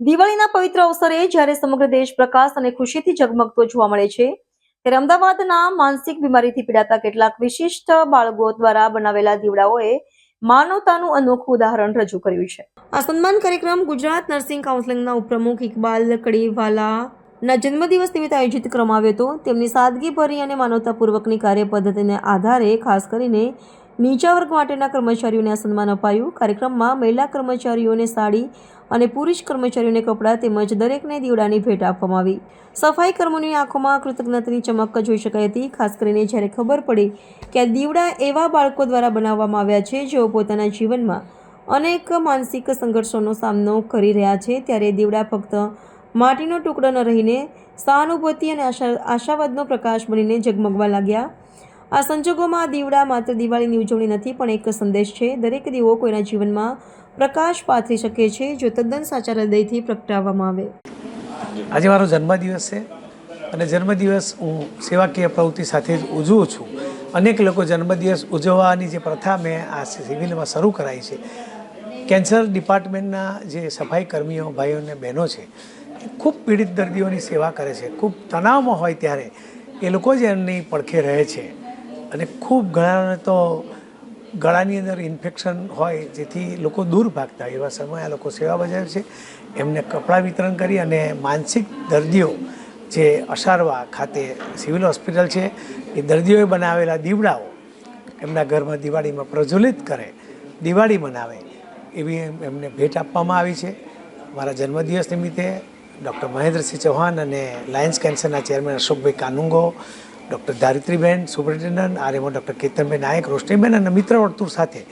દિવાળીના પવિત્ર અવસરે જ્યારે સમગ્ર દેશ પ્રકાશ અને ખુશીથી ઝગમગતો જોવા મળે છે, ત્યારે અમદાવાદના માનસિક બીમારીથી પીડાતા કેટલાક વિશિષ્ટ બાળકો દ્વારા બનાવેલા દીવડાઓએ માનવતાનું અનોખું ઉદાહરણ રજૂ કર્યું છે. આ સન્માન કાર્યક્રમ ગુજરાત નર્સિંગ કાઉન્સિલિંગના ઉપપ્રમુખ ઇકબાલ કડીવાલા ના જન્મદિવસ નિમિત્તે આયોજિત કરવામાં આવ્યો હતો. તેમની સાદગીભરી અને માનવતાપૂર્વકની કાર્ય પદ્ધતિને આધારે ખાસ કરીને નીચા વર્ગ માટેના કર્મચારીઓને આ સન્માન અપાયું. કાર્યક્રમમાં મહિલા કર્મચારીઓને સાડી અને પુરુષ કર્મચારીઓને કપડાં તેમજ દરેકને દીવડાની ભેટ આપવામાં આવી. સફાઈ કર્મીઓની આંખોમાં કૃતજ્ઞતાની ચમક જોઈ શકાઈ હતી. ખાસ કરીને જ્યારે ખબર પડી કે આ દીવડા એવા બાળકો દ્વારા બનાવવામાં આવ્યા છે, જેઓ પોતાના જીવનમાં અનેક માનસિક સંઘર્ષોનો સામનો કરી રહ્યા છે, ત્યારે દીવડા ફક્ત માટીનો ટુકડો ન રહીને સહાનુભૂતિ અને આશા આશાવાદનો પ્રકાશ બનીને ઝગમગવા લાગ્યા. આ સંજોગોમાં આ દીવડા માત્ર દિવાળીની ઉજવણી નથી, પણ એક સંદેશ છે. દરેક દીવો કોઈના જીવનમાં પ્રકાશ પાથરી શકે છે, જો તદ્દન સાચા હૃદયથી પ્રગટાવવામાં આવે. આજે મારો જન્મદિવસ છે અને જન્મદિવસ હું સેવાકીય પ્રવૃત્તિ સાથે જ ઉજવું છું. અનેક લોકો જન્મદિવસ ઉજવવાની જે પ્રથા મેં આ સિવિલમાં શરૂ કરાઈ છે. કેન્સર ડિપાર્ટમેન્ટના જે સફાઈ કર્મીઓ, ભાઈઓ અને બહેનો છે, એ ખૂબ પીડિત દર્દીઓની સેવા કરે છે. ખૂબ તણાવમાં હોય ત્યારે એ લોકો જ એમની પડખે રહે છે. અને ખૂબ ઘણાને તો ગળાની અંદર ઇન્ફેક્શન હોય જેથી લોકો દૂર ભાગતા હોય. એવા સમયે આ લોકો સેવા બજાવે છે. એમને કપડાં વિતરણ કરી અને માનસિક દર્દીઓ જે અસારવા ખાતે સિવિલ હોસ્પિટલ છે, એ દર્દીઓએ બનાવેલા દીવડાઓ એમના ઘરમાં દિવાળીમાં પ્રજ્વલિત કરે, દિવાળી મનાવે એવી એમને ભેટ આપવામાં આવી છે. મારા જન્મદિવસ નિમિત્તે ડૉક્ટર મહેન્દ્રસિંહ ચૌહાણ અને લાયન્સ કેન્સરના chairman Ashokbhai Kanungo doctor Dharitriben, superintendent RMO doctor Ketanben Nayak, Roshniben અને મિત્ર વર્તુળ સાથે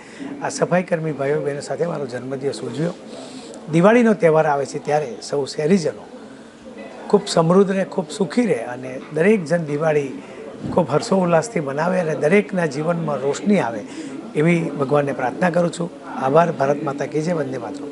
આ સફાઈકર્મી ભાઈઓ બહેનો સાથે મારો જન્મદિવસ ઉજવ્યો. દિવાળીનો તહેવાર આવે છે ત્યારે સૌ શહેરીજનો ખૂબ સમૃદ્ધ રહે, ખૂબ સુખી રહે અને દરેક જણ દિવાળી ખૂબ હર્ષોલ્લાસથી મનાવે અને દરેકના જીવનમાં રોશની આવે એવી ભગવાનને પ્રાર્થના કરું છું. આભાર, ભારત માતા કી જય, વંદે માતરમ.